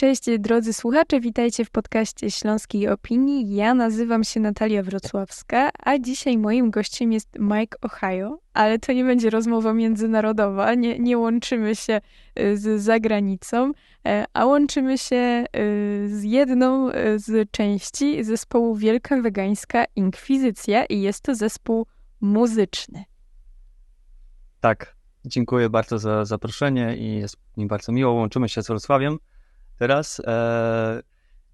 Cześć drodzy słuchacze, witajcie w podcaście Śląskiej Opinii. Ja nazywam się Natalia Wrocławska, a dzisiaj moim gościem jest Mike Ohio, ale to nie będzie rozmowa międzynarodowa, nie, nie łączymy się y, z zagranicą, e, a łączymy się y, z jedną y, z części zespołu Wielka Wegańska Inkwizycja i jest to zespół muzyczny. Tak, dziękuję bardzo za zaproszenie i jest mi bardzo miło. Łączymy się z Wrocławiem teraz. E,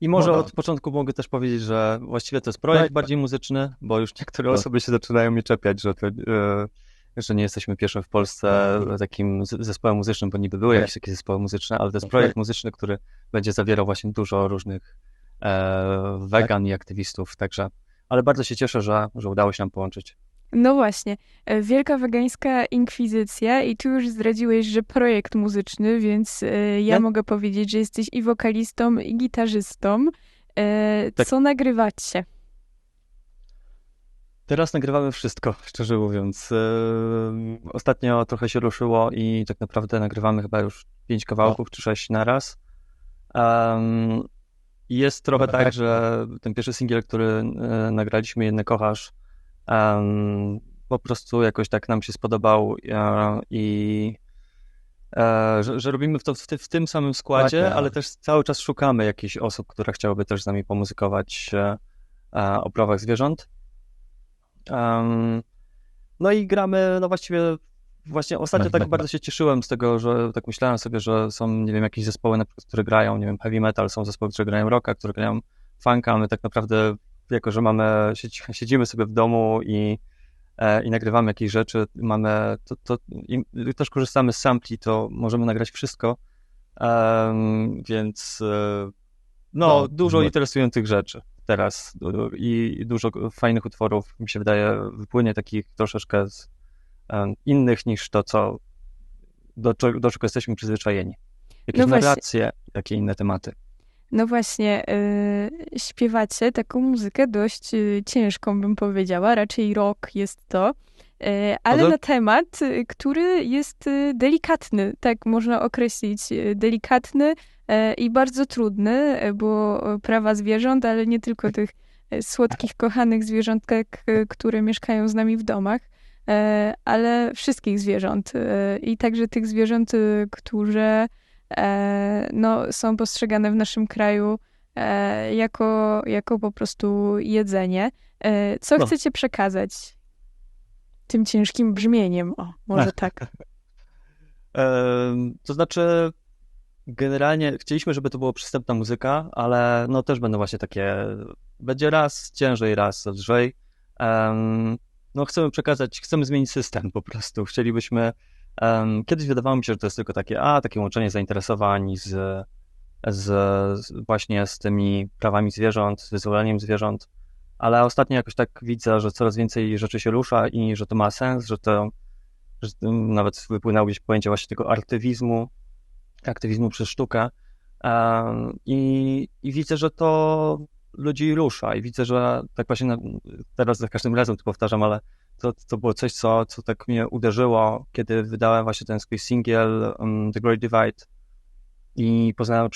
I może no, od początku mogę też powiedzieć, że właściwie to jest projekt tak, bardziej muzyczny, bo już niektóre tak. osoby się zaczynają mnie czepiać, że, to, e, że nie jesteśmy pierwszym w Polsce tak. takim zespołem muzycznym, bo niby były jakieś takie zespoły muzyczne, ale to jest projekt muzyczny, który będzie zawierał właśnie dużo różnych e, wegan i aktywistów, także ale bardzo się cieszę, że, że udało się nam połączyć. No właśnie. E, Wielka Wegańska Inkwizycja i tu już zdradziłeś, że projekt muzyczny, więc e, ja no. mogę powiedzieć, że jesteś i wokalistą, i gitarzystą. E, tak. Co nagrywacie? Teraz nagrywamy wszystko, szczerze mówiąc. Ostatnio trochę się ruszyło i tak naprawdę nagrywamy chyba już pięć kawałków czy sześć na raz. Jest trochę tak, że ten pierwszy singiel, który nagraliśmy, Jedne Kochasz, Um, po prostu jakoś tak nam się spodobał e, i e, że, że, robimy to w, w, tym samym składzie, tak, ale też cały czas szukamy jakichś osób, które chciałyby też z nami pomuzykować e, o prawach zwierząt. No i gramy, no właściwie właśnie ostatnio tak, tak, tak bardzo się cieszyłem z tego, że tak myślałem sobie, że są, nie wiem, jakieś zespoły, które grają, nie wiem, heavy metal, są zespoły, które grają rocka, które grają funka, my tak naprawdę jako że mamy, siedzimy sobie w domu i, e, i nagrywamy jakieś rzeczy, mamy, to, to też korzystamy z sampli, to możemy nagrać wszystko, um, więc e, no, no dużo no. interesujących rzeczy teraz i dużo fajnych utworów, mi się wydaje, wypłynie takich troszeczkę z, um, innych niż to, co do, do czego jesteśmy przyzwyczajeni. Jakieś no narracje, takie inne tematy. No właśnie, yy, śpiewacie taką muzykę dość yy, ciężką, bym powiedziała. Raczej rock jest to. Yy, ale na temat, y, który jest y, delikatny, tak można określić. Y, delikatny i bardzo trudny, bo prawa zwierząt, ale nie tylko tych słodkich, kochanych zwierzątek, które mieszkają z nami w domach, ale wszystkich zwierząt. I także tych zwierząt, które no, są postrzegane w naszym kraju e, jako, jako po prostu jedzenie. E, co no. chcecie przekazać tym ciężkim brzmieniem? O, może tak. to znaczy, generalnie chcieliśmy, żeby to była przystępna muzyka, ale no też będą właśnie takie, będzie raz ciężej, raz lżej. no chcemy przekazać, chcemy zmienić system po prostu. Chcielibyśmy kiedyś wydawało mi się, że to jest tylko takie, a, takie łączenie zainteresowań z, z, właśnie z tymi prawami zwierząt, z wyzwoleniem zwierząt, ale ostatnio jakoś tak widzę, że coraz więcej rzeczy się rusza i że to ma sens, że to że nawet wypłynęło gdzieś pojęcie właśnie tego artywizmu, aktywizmu przez sztukę. I, i widzę, że to ludzi rusza i widzę, że tak właśnie na, teraz za każdym razem to powtarzam, ale to, to było coś, co, co tak mnie uderzyło, kiedy wydałem właśnie ten swój singiel um, The Great Divide i poznałem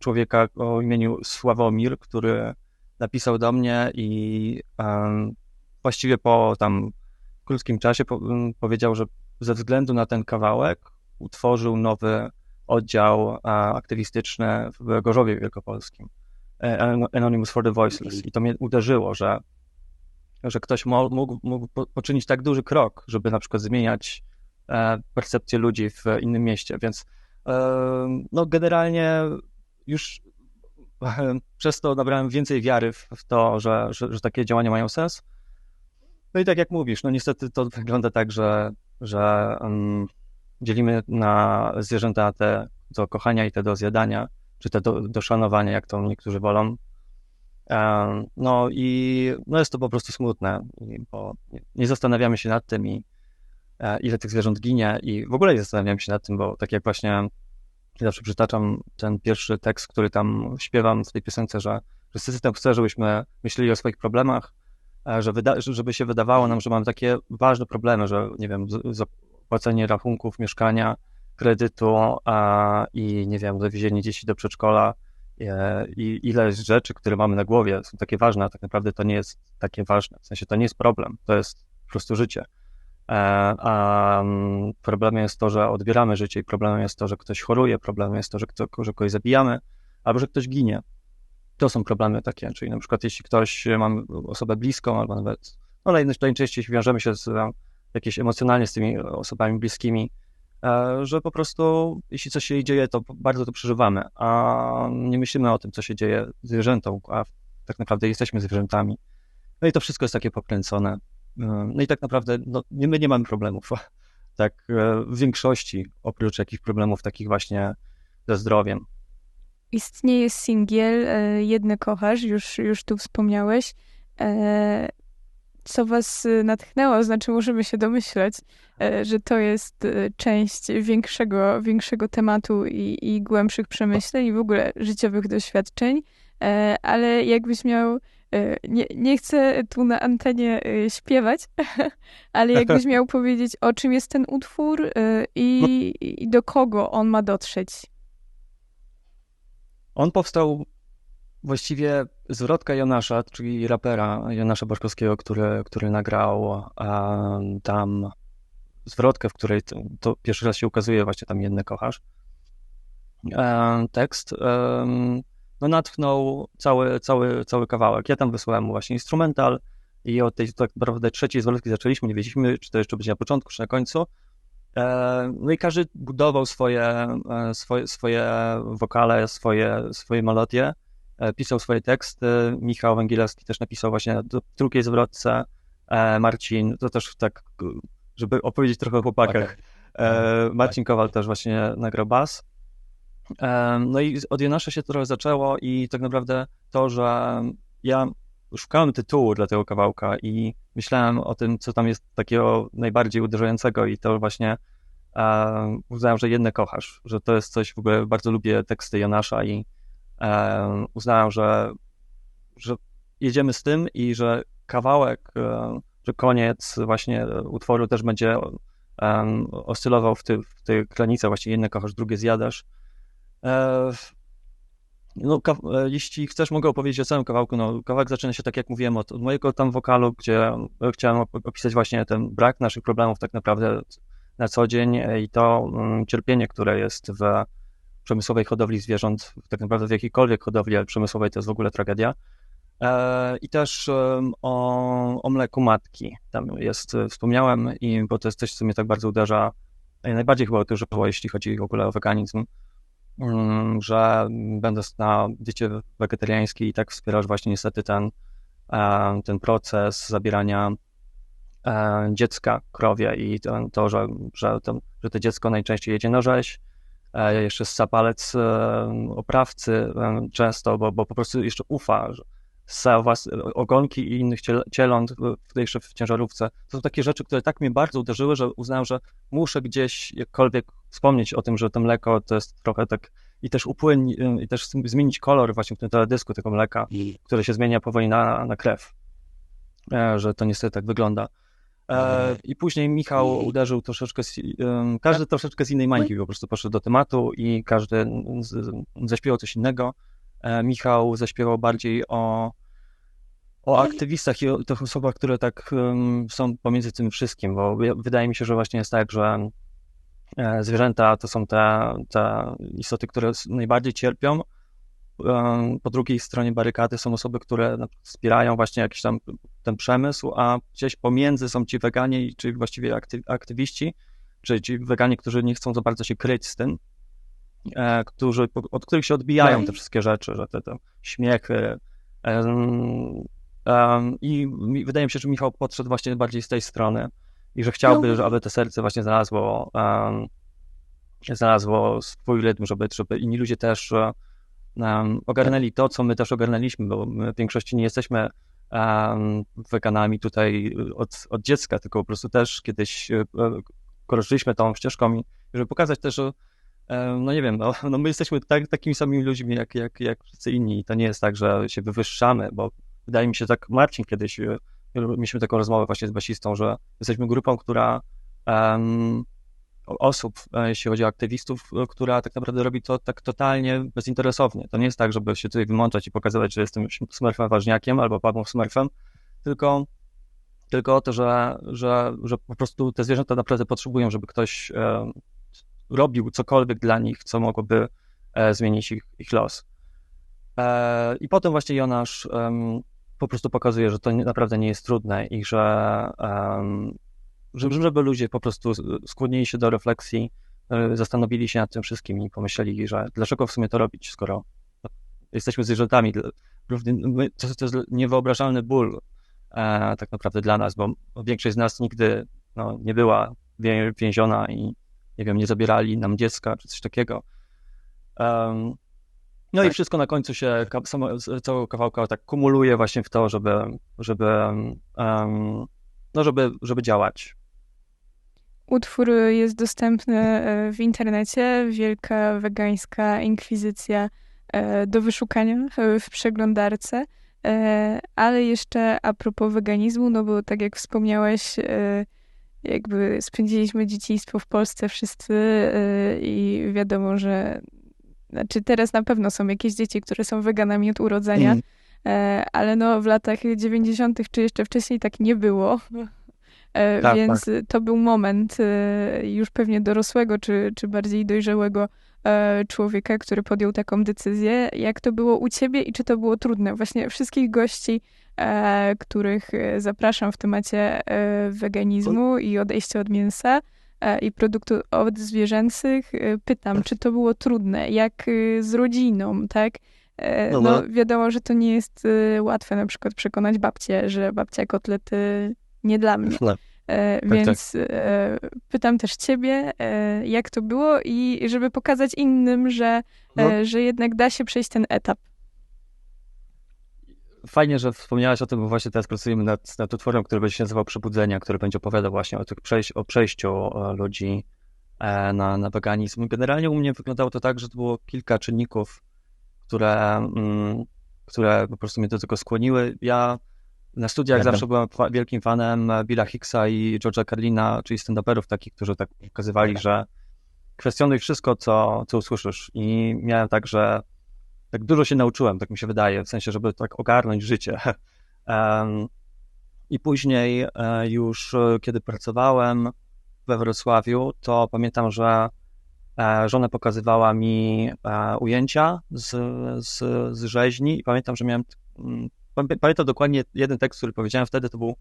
człowieka o imieniu Sławomir, który napisał do mnie i um, właściwie po tam krótkim czasie po, um, powiedział, że ze względu na ten kawałek utworzył nowy oddział aktywistyczny w Gorzowie Wielkopolskim. E, Anonymous for the Voiceless. I to mnie uderzyło, że że ktoś mógł, mógł poczynić tak duży krok, żeby na przykład zmieniać e, percepcję ludzi w innym mieście, więc e, no generalnie już przez to nabrałem więcej wiary w, to, że, że, że, takie działania mają sens. No i tak jak mówisz, no niestety to wygląda tak, że, że um, dzielimy na zwierzęta te do kochania i te do zjadania, czy te do, do szanowania, jak to niektórzy wolą. No i no jest to po prostu smutne, bo nie zastanawiamy się nad tym i e, ile tych zwierząt ginie i w ogóle nie zastanawiamy się nad tym, bo tak jak właśnie zawsze przytaczam ten pierwszy tekst, który tam śpiewam w tej piosence, że, że system chce, żebyśmy myśleli o swoich problemach, e, że wyda- żeby się wydawało nam, że mamy takie ważne problemy, że nie wiem, zapłacenie rachunków, mieszkania, kredytu a, i nie wiem, dowiezienie dzieci do przedszkola. e, i ile rzeczy, które mamy na głowie są takie ważne, a tak naprawdę to nie jest takie ważne. W sensie to nie jest problem, to jest po prostu życie. E, a mm, problemem jest to, że odbieramy życie i problemem jest to, że ktoś choruje, problemem jest to, że, kto, że kogoś zabijamy albo że ktoś ginie. To są problemy takie, czyli na przykład jeśli ktoś ma osobę bliską albo nawet, no najczęściej wiążemy się z, jakieś emocjonalnie z tymi osobami bliskimi, e, że po prostu jeśli coś się dzieje, to bardzo to przeżywamy, a nie myślimy o tym, co się dzieje z zwierzętą, a tak naprawdę jesteśmy zwierzętami. No i to wszystko jest takie pokręcone. E, no i tak naprawdę no, my nie mamy problemów. Tak e, w większości, oprócz jakichś problemów takich właśnie ze zdrowiem. Istnieje singiel Jedne kochasz, już, już tu wspomniałeś co was y, natchnęło, znaczy możemy się domyśleć, e, że to jest y, część większego, większego tematu i, i głębszych przemyśleń i w ogóle życiowych doświadczeń, e, ale jakbyś miał e, nie, nie chcę tu na antenie śpiewać, ale jakbyś miał powiedzieć, o czym jest ten utwór i, i do kogo on ma dotrzeć. On powstał właściwie zwrotka Jonasza, czyli rapera Jonasza Boszkowskiego, który, który nagrał tam zwrotkę, w której to, pierwszy raz się ukazuje właśnie tam jedne kochasz. Um, tekst no natchnął cały, cały, cały kawałek. Ja tam wysłałem właśnie instrumental i od tej tak naprawdę trzeciej zwrotki zaczęliśmy, nie wiedzieliśmy, czy to jeszcze będzie na początku, czy na końcu. No i każdy budował swoje, e, swoje, swoje wokale, swoje, swoje melodie E, pisał swoje teksty. Michał Węgielewski też napisał właśnie do drugiej zwrotce. E, Marcin, to też tak, żeby opowiedzieć trochę o chłopakach. Okay. Mhm. Marcin Kowal też właśnie nagrał bas. No i od Jonasza się trochę zaczęło i tak naprawdę to, że ja szukałem tytułu dla tego kawałka i myślałem o tym, co tam jest takiego najbardziej uderzającego i to właśnie uznałem, że jedne kochasz, że to jest coś, w ogóle bardzo lubię teksty Jonasza i uznałem, że, że jedziemy z tym i że kawałek, że koniec właśnie utworu też będzie oscylował w, ty, tej granicy, właśnie jedne kochasz, drugie zjadasz. E, no, jeśli chcesz, mogę opowiedzieć o całym kawałku. No, kawałek zaczyna się, tak jak mówiłem, od, od mojego tam wokalu, gdzie chciałem opisać właśnie ten brak naszych problemów tak naprawdę na co dzień i to mm, cierpienie, które jest w przemysłowej hodowli zwierząt, tak naprawdę w jakiejkolwiek hodowli, ale przemysłowej to jest w ogóle tragedia. E, I też o, o mleku matki. Tam jest, e, wspomniałem, i, bo to jest coś, co mnie tak bardzo uderza, najbardziej chyba uderzyło, jeśli chodzi w ogóle o weganizm, mm, że będąc na diecie wegetariańskiej i tak wspierasz właśnie niestety ten, e, ten proces zabierania dziecka krowie i to, że, że, to, że to dziecko najczęściej jedzie na rzeź, E, jeszcze sapalec e, oprawcy e, często, bo, bo po prostu jeszcze ufa, że was, ogonki i innych cieląt, jeszcze w ciężarówce. To są takie rzeczy, które tak mnie bardzo uderzyły, że uznałem, że muszę gdzieś jakkolwiek wspomnieć o tym, że to mleko to jest trochę tak i też upłyń, i też zmienić kolor właśnie w tym teledysku tego mleka, które się zmienia powoli na, na krew, że to niestety tak wygląda. E, I później Michał uderzył troszeczkę, z, każdy troszeczkę z innej mańki po prostu poszedł do tematu i każdy zaśpiewał coś innego. E, Michał zaśpiewał bardziej o, o aktywistach i o tych osobach, które tak są pomiędzy tym wszystkim, bo wydaje mi się, że właśnie jest tak, że e, zwierzęta to są te, te istoty, które najbardziej cierpią, po drugiej stronie barykady są osoby, które wspierają właśnie jakiś tam ten przemysł, a gdzieś pomiędzy są ci weganie, czy właściwie aktywiści, czy ci weganie, którzy nie chcą za bardzo się kryć z tym, e, którzy, od których się odbijają te wszystkie rzeczy, że te, te śmiechy. I wydaje mi się, że Michał podszedł właśnie bardziej z tej strony i że chciałby, no. żeby te serce właśnie znalazło, znalazło swój rytm, żeby, żeby inni ludzie też um, ogarnęli to, co my też ogarnęliśmy, bo my w większości nie jesteśmy um, weganami tutaj od, od dziecka, tylko po prostu też kiedyś e, kroczyliśmy tą ścieżką i żeby pokazać też, że no nie wiem, no, no my jesteśmy tak, takimi samymi ludźmi jak, jak, jak wszyscy inni i to nie jest tak, że się wywyższamy, bo wydaje mi się tak, Marcin kiedyś, mieliśmy taką rozmowę właśnie z basistą, że jesteśmy grupą, która um, osób, jeśli chodzi o aktywistów, która tak naprawdę robi to tak totalnie bezinteresownie. To nie jest tak, żeby się tutaj wymączać i pokazywać, że jestem smurfem ważniakiem albo Pawłem smurfem, tylko, tylko to, że, że, że po prostu te zwierzęta naprawdę potrzebują, żeby ktoś e, robił cokolwiek dla nich, co mogłoby e, zmienić ich, ich los. E, I potem właśnie Jonasz po prostu pokazuje, że to naprawdę nie jest trudne i że, żeby, żeby ludzie po prostu skłonili się do refleksji, e, zastanowili się nad tym wszystkim i pomyśleli, że dlaczego w sumie to robić, skoro jesteśmy zwierzętami. To, to jest niewyobrażalny ból e, tak naprawdę dla nas, bo większość z nas nigdy no, nie była więziona i nie wiem, nie zabierali nam dziecka czy coś takiego. Um, no tak. i wszystko na końcu się, całego kawałka tak kumuluje właśnie w to, żeby, żeby, um, no żeby, żeby działać. Utwór jest dostępny e, w internecie, Wielka Wegańska Inkwizycja e, do wyszukania w przeglądarce. E, ale jeszcze a propos weganizmu, no bo tak jak wspomniałeś, jakby spędziliśmy dzieciństwo w Polsce wszyscy i wiadomo, że znaczy teraz na pewno są jakieś dzieci, które są weganami od urodzenia, mm. ale no w latach 90. czy jeszcze wcześniej tak nie było. E, tak, więc tak. to był moment e, już pewnie dorosłego, czy, czy bardziej dojrzałego człowieka, który podjął taką decyzję. Jak to było u ciebie i czy to było trudne? Właśnie wszystkich gości, których zapraszam w temacie weganizmu i odejścia od mięsa, E, i produktów zwierzęcych, e, pytam, czy to było trudne, jak e, z rodziną, tak? No, no, wiadomo, że to nie jest łatwe na przykład przekonać babcię, że babcia kotlety nie dla mnie. No. Tak, Więc tak. pytam też ciebie, jak to było i żeby pokazać innym, że, no. że jednak da się przejść ten etap fajnie, że wspomniałaś o tym, bo właśnie teraz pracujemy nad, nad utworem, który będzie się nazywał Przebudzenia, który będzie opowiadał właśnie o, tych przejś o przejściu ludzi e, na, na weganizm. Generalnie u mnie wyglądało to tak, że to było kilka czynników, które, mm, które po prostu mnie do tego skłoniły. Ja na studiach zawsze byłem wielkim fanem Billa Hicksa i George'a Carlina, czyli stand-uperów takich, którzy tak pokazywali, że kwestionuj wszystko, co, co usłyszysz. I miałem tak, że tak dużo się nauczyłem, tak mi się wydaje, w sensie, żeby tak ogarnąć życie. I później e, już, e, kiedy pracowałem we Wrocławiu, to pamiętam, że e, żona pokazywała mi ujęcia z, z, z rzeźni i pamiętam, że miałem, pamiętam dokładnie jeden tekst, który powiedziałem wtedy, to był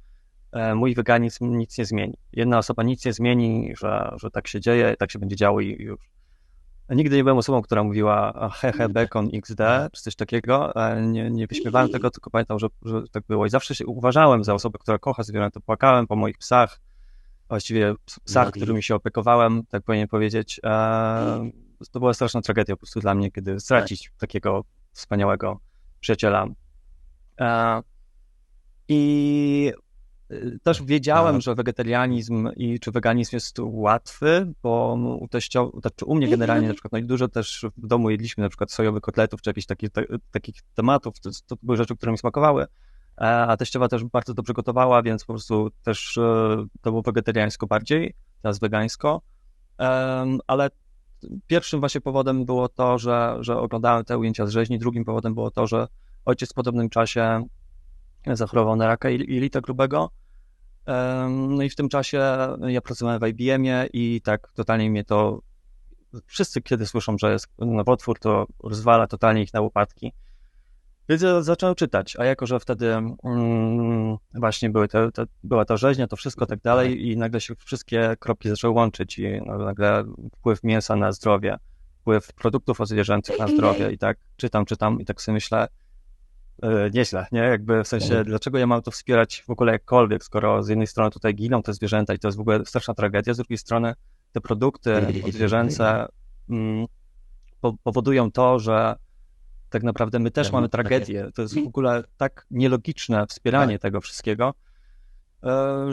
mój weganizm nic nie zmieni. Jedna osoba nic nie zmieni, że, że tak się dzieje, tak się będzie działo i już. Nigdy nie byłem osobą, która mówiła hehe, bacon, xd, czy coś takiego. Nie, nie wyśmiewałem tego, tylko pamiętam, że, że tak było. I zawsze się uważałem za osobę, która kocha zwierzęta. Płakałem po moich psach, właściwie psach, no którymi się opiekowałem, tak powinien powiedzieć. To była straszna tragedia po prostu dla mnie, kiedy stracić tak. takiego wspaniałego przyjaciela. I też wiedziałem, że wegetarianizm i czy weganizm jest łatwy, bo u teścio, znaczy u mnie generalnie na przykład, no i dużo też w domu jedliśmy na przykład sojowych kotletów, czy jakichś takich, te, takich tematów, to, to, były rzeczy, które mi smakowały, e, a teściowa też bardzo to przygotowała, więc po prostu też e, to było wegetariańsko bardziej, teraz wegańsko, ale pierwszym właśnie powodem było to, że, że oglądałem te ujęcia z rzeźni, drugim powodem było to, że ojciec w podobnym czasie zachorował na raka jelita grubego. No i w tym czasie ja pracowałem w IBM-ie i tak totalnie mnie to. Wszyscy, kiedy słyszą, że jest nowotwór, to rozwala totalnie ich na łopatki. Więc ja zacząłem czytać, a jako, że wtedy mm, właśnie były te, te, była ta rzeźnia, to wszystko tak dalej i nagle się wszystkie kropki zaczęły łączyć i nagle wpływ mięsa na zdrowie, wpływ produktów odzwierzęcych na zdrowie i tak czytam, czytam i tak sobie myślę, nieźle, nie? Jakby w sensie, mhm. dlaczego ja mam to wspierać w ogóle jakkolwiek, skoro z jednej strony tutaj giną te zwierzęta i to jest w ogóle straszna tragedia, z drugiej strony te produkty mhm. odzwierzęce mm, po, powodują to, że tak naprawdę my też tak, mamy tragedię. To jest w ogóle tak nielogiczne wspieranie tak. tego wszystkiego, e,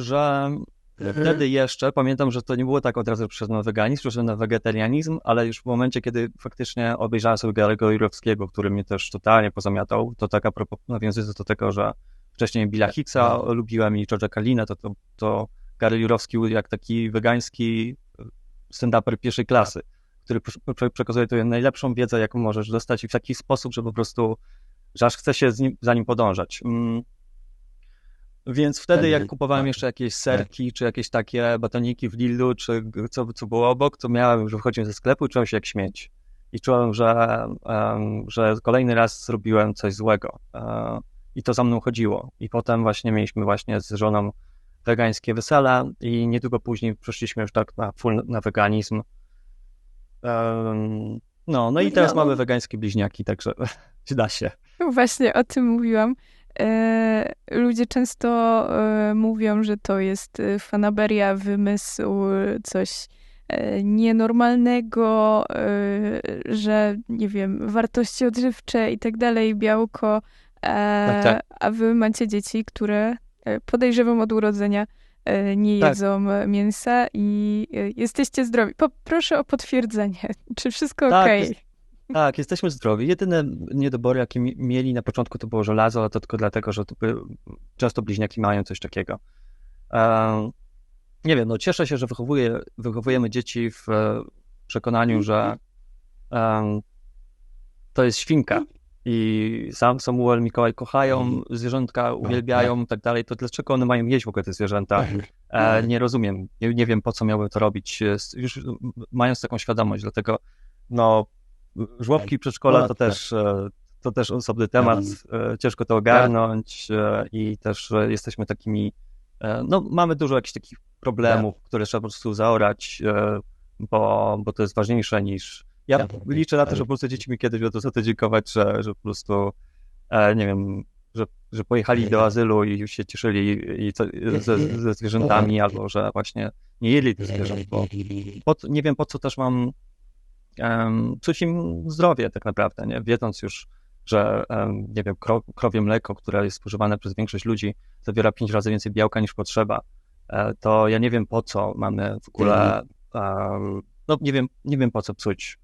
że Wtedy jeszcze pamiętam, że to nie było tak od razu przeszedłem na weganizm, przeszedłem na wegetarianizm, ale już w momencie, kiedy faktycznie obejrzałem sobie Garego Jurowskiego, który mnie też totalnie pozamiatał, to tak a propos, nawiązując do tego, że wcześniej Billa Hicksa lubiłem i George'a Kalina, to, to, to Gary Jurowski jak taki wegański stand-uper pierwszej klasy, który przekazuje tobie najlepszą wiedzę, jaką możesz dostać i w taki sposób, że po prostu, że aż chce się nim, za nim podążać. Mm. Więc wtedy, jak kupowałem jeszcze jakieś serki, czy jakieś takie batoniki w Lidlu, czy co, co było obok, to miałem, że wchodziłem ze sklepu i czułem się jak śmieć. I czułem, że, um, że kolejny raz zrobiłem coś złego. Um, I to za mną chodziło. I potem właśnie mieliśmy właśnie z żoną wegańskie wesele i niedługo później przeszliśmy już tak na full na weganizm. Um, no, no i teraz mamy wegańskie bliźniaki, także da się. Właśnie o tym mówiłam. E, ludzie często e, mówią, że to jest e, fanaberia, wymysł, coś nienormalnego, że nie wiem, wartości odżywcze i tak dalej, białko, tak, tak. a wy macie dzieci, które podejrzewam od urodzenia nie tak. jedzą tak. mięsa i jesteście zdrowi. Poproszę o potwierdzenie, czy wszystko tak, ok? Jest, tak, jesteśmy zdrowi. Jedyne niedobory, jakie mieli na początku, to było żelazo, ale to tylko dlatego, że często bliźniaki mają coś takiego. Nie wiem, no cieszę się, że wychowuję, wychowujemy dzieci w przekonaniu, że um, to jest świnka. I sam Samuel, Mikołaj kochają zwierzątka, no, uwielbiają i tak dalej, to dlaczego one mają jeść w ogóle te zwierzęta? E, nie rozumiem, nie, nie, wiem po co miały to robić, już mając taką świadomość, dlatego no żłobki przedszkola to też, e, to też osobny temat, e, ciężko to ogarnąć e, i też jesteśmy takimi, no mamy dużo jakichś takich problemów, które trzeba po prostu zaorać, bo, bo to jest ważniejsze niż... Ja liczę na to, że po prostu dzieci mi kiedyś będą za to dziękować, że, że po prostu, nie wiem, że, że pojechali do azylu i już się cieszyli i to, ze, ze zwierzętami, albo że właśnie nie jedli tych zwierząt, bo po, nie wiem po co też mam um, psuć im zdrowie tak naprawdę, nie? wiedząc już, że um, nie wiem, krowie mleko, które jest spożywane przez większość ludzi, zawiera pięć razy więcej białka niż potrzeba, e, to ja nie wiem po co mamy w ogóle, um, no nie wiem, nie wiem po co psuć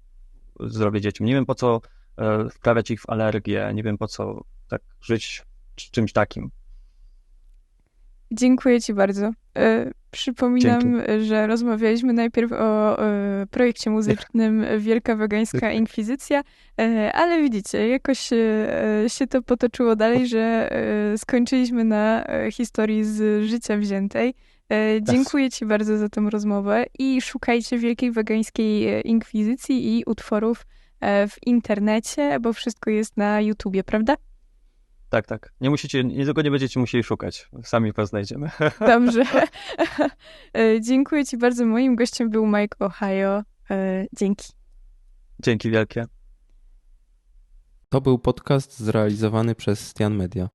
zdrowie dzieciom, nie wiem po co e, wprawiać ich w alergię, nie wiem po co tak żyć czymś takim. Dziękuję Ci bardzo. E, przypominam, Dzięki. że rozmawialiśmy najpierw o e, projekcie muzycznym Wielka Wegańska Inkwizycja, e, ale widzicie, jakoś się to potoczyło dalej, że skończyliśmy na historii z życia wziętej. Dziękuję Ci bardzo za tę rozmowę i szukajcie Wielkiej Wegańskiej Inkwizycji i utworów w internecie, bo wszystko jest na YouTubie, prawda? Tak, tak. Nie musicie, niedługo nie będziecie musieli szukać. Sami was znajdziemy. Dobrze. E, dziękuję ci bardzo. Moim gościem był Mike Ohio. E, dzięki. Dzięki wielkie. To był podcast zrealizowany przez Stian Media.